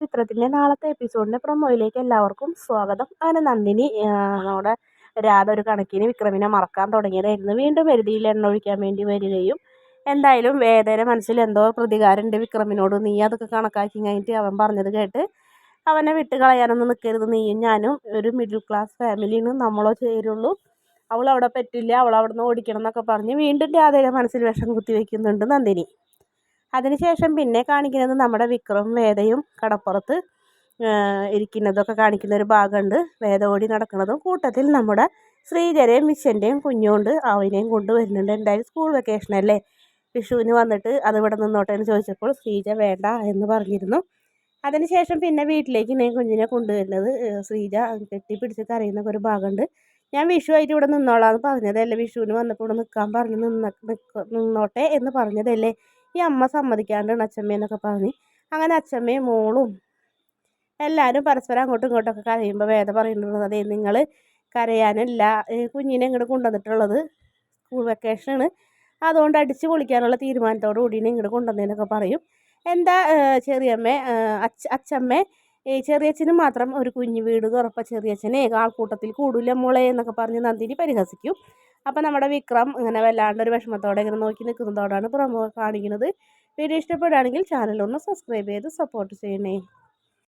ചിത്രത്തിന്റെ നാളത്തെ എപ്പിസോഡിന്റെ പ്രൊമോയിലേക്ക് എല്ലാവർക്കും സ്വാഗതം. അങ്ങനെ നന്ദിനി നമ്മുടെ രാധ ഒരു കണക്കിന് വിക്രമിനെ മറക്കാൻ തുടങ്ങിയതായിരുന്നു. വീണ്ടും എരുതിയിൽ എണ്ണ ഒഴിക്കാൻ വേണ്ടി വരികയും. എന്തായാലും വേദന മനസ്സിൽ എന്തോ പ്രതികാരം ഉണ്ട് വിക്രമിനോട്. നീ അതൊക്കെ കണക്കാക്കി കഴിഞ്ഞിട്ട് അവൻ പറഞ്ഞത് കേട്ട് അവനെ വിട്ട് കളയാനൊന്നും നിൽക്കരുത് നീയും ഞാനും ഒരു മിഡിൽ ക്ലാസ് ഫാമിലിന്ന് നമ്മളോ ചേരുള്ളൂ. അവൾ അവിടെ പറ്റില്ല അവൾ അവിടെ നിന്ന് ഓടിക്കണം എന്നൊക്കെ പറഞ്ഞ് വീണ്ടും രാധയുടെ മനസ്സിൽ വിഷം കുത്തി വയ്ക്കുന്നുണ്ട് നന്ദിനി. അതിനുശേഷം പിന്നെ കാണിക്കുന്നത് നമ്മുടെ വിക്രം വേദയും കടപ്പുറത്ത് ഇരിക്കുന്നതൊക്കെ കാണിക്കുന്ന ഒരു ഭാഗമുണ്ട്. വേദ ഓടി നടക്കുന്നതും കൂട്ടത്തിൽ നമ്മുടെ ശ്രീധരയും മിച്ചന്റെയും കുഞ്ഞുകൊണ്ട് അവനെയും കൊണ്ടുവരുന്നുണ്ട്. എന്തായാലും സ്കൂൾ വെക്കേഷൻ അല്ലേ? വിഷുവിന് വന്നിട്ട് അത് ഇവിടെ നിന്നോട്ടെ എന്ന് ചോദിച്ചപ്പോൾ ശ്രീജ വേണ്ട എന്ന് പറഞ്ഞിരുന്നു. അതിനുശേഷം പിന്നെ വീട്ടിലേക്ക് ഞാൻ കുഞ്ഞിനെ കൊണ്ടുവരുന്നത് ശ്രീജ കെട്ടിപ്പിടിച്ച് കരയുന്ന ഒരു ഭാഗമുണ്ട്. ഞാൻ വിഷു ആയിട്ട് ഇവിടെ നിന്നോളാം എന്ന് പറഞ്ഞതല്ലേ? വിഷുവിന് വന്നപ്പോൾ ഇവിടെ നിൽക്കാൻ പറഞ്ഞ് നിന്ന നിന്നോട്ടെ എന്ന് പറഞ്ഞതല്ലേ? ഈ അമ്മ സമ്മതിക്കാണ്ടാണ് അച്ഛമ്മയെന്നൊക്കെ പറഞ്ഞ്. അങ്ങനെ അച്ഛമ്മയും മോളും എല്ലാവരും പരസ്പരം അങ്ങോട്ടും ഇങ്ങോട്ടൊക്കെ കരയുമ്പോൾ വേദ പറയുന്നത് അതേ നിങ്ങൾ കരയാനല്ല കുഞ്ഞിനെ ഇങ്ങോട്ട് കൊണ്ടുവന്നിട്ടുള്ളത് സ്കൂൾ വെക്കേഷനാണ് അതുകൊണ്ട് അടിച്ച് പൊളിക്കാനുള്ള തീരുമാനത്തോടു കൂടിയാണ് ഇങ്ങോട്ട് കൊണ്ടുവന്നതെന്നൊക്കെ പറയും. എന്താ ചെറിയമ്മ അച്ഛ അച്ഛമ്മ ഈ ചെറിയച്ഛന് മാത്രം ഒരു കുഞ്ഞു വീട് തുറപ്പ ചെറിയച്ഛനെ ആൾക്കൂട്ടത്തിൽ കൂടില്ല മോളെ എന്നൊക്കെ പറഞ്ഞ് നന്ദിനി പരിഹസിക്കും. അപ്പോൾ നമ്മുടെ വിക്രം ഇങ്ങനെ വല്ലാണ്ട് ഒരു വിഷമത്തോടെ ഇങ്ങനെ നോക്കി നിൽക്കുന്നതോടാണ് പ്രമോ കാണിക്കുന്നത്. വീഡിയോ ഇഷ്ടപ്പെടുകയാണെങ്കിൽ ചാനൽ ഒന്ന് സബ്സ്ക്രൈബ് ചെയ്ത് സപ്പോർട്ട് ചെയ്യണേ.